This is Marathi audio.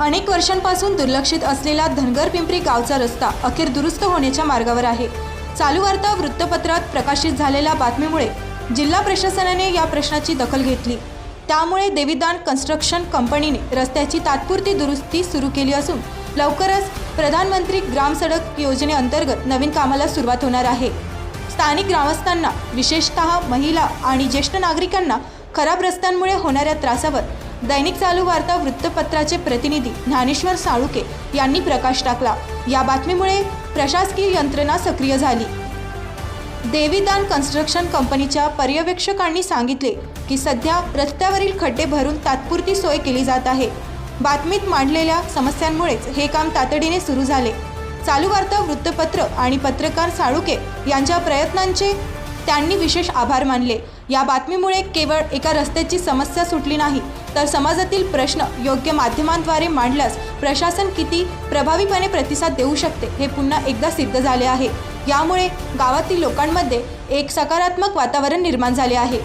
अनेक वर्षांपासून दुर्लक्षित असलेला धनगर पिंपरी गावचा रस्ता अखेर दुरुस्त होण्याच्या मार्गावर आहे. चालू वार्ता वृत्तपत्रात प्रकाशित झालेल्या बातमीमुळे जिल्हा प्रशासनाने या प्रश्नाची दखल घेतली. त्यामुळे देवीदान कन्स्ट्रक्शन कंपनीने रस्त्याची तात्पुरती दुरुस्ती सुरू केली असून लवकरच प्रधानमंत्री ग्राम सडक योजनेअंतर्गत नवीन कामाला सुरुवात होणार आहे. स्थानिक ग्रामस्थांना विशेषतः महिला आणि ज्येष्ठ नागरिकांना खराब रस्त्यांमुळे होणाऱ्या त्रासावर दैनिक चालू वार्ता वृत्तपत्राचे प्रतिनिधी ज्ञानेश्वर साळुके यांनी प्रकाश टाकला. या बातमीमुळे प्रशासकीय यंत्रणा सक्रिय झाली. देवीदान कन्स्ट्रक्शन कंपनीच्या पर्यवेक्षकांनी सांगितले की सध्या रस्त्यावरील खड्डे भरून तात्पुरती सोय केली जात आहे. बातमीत मांडलेल्या समस्यांमुळेच हे काम तातडीने सुरू झाले. चालू वार्ता वृत्तपत्र आणि पत्रकार साळुके यांच्या प्रयत्नांचे त्यांनी विशेष आभार मानले. या बातमीमुळे केवळ एका रस्त्याची समस्या सुटली नाही तर समाजातील प्रश्न योग्य माध्यमांद्वारे मांडल्यास प्रशासन किती प्रभावीपणे प्रतिसाद देऊ शकते हे पुन्हा एकदा सिद्ध झाले आहे. यामुळे गावातील लोकांमध्ये एक सकारात्मक वातावरण निर्माण झाले आहे.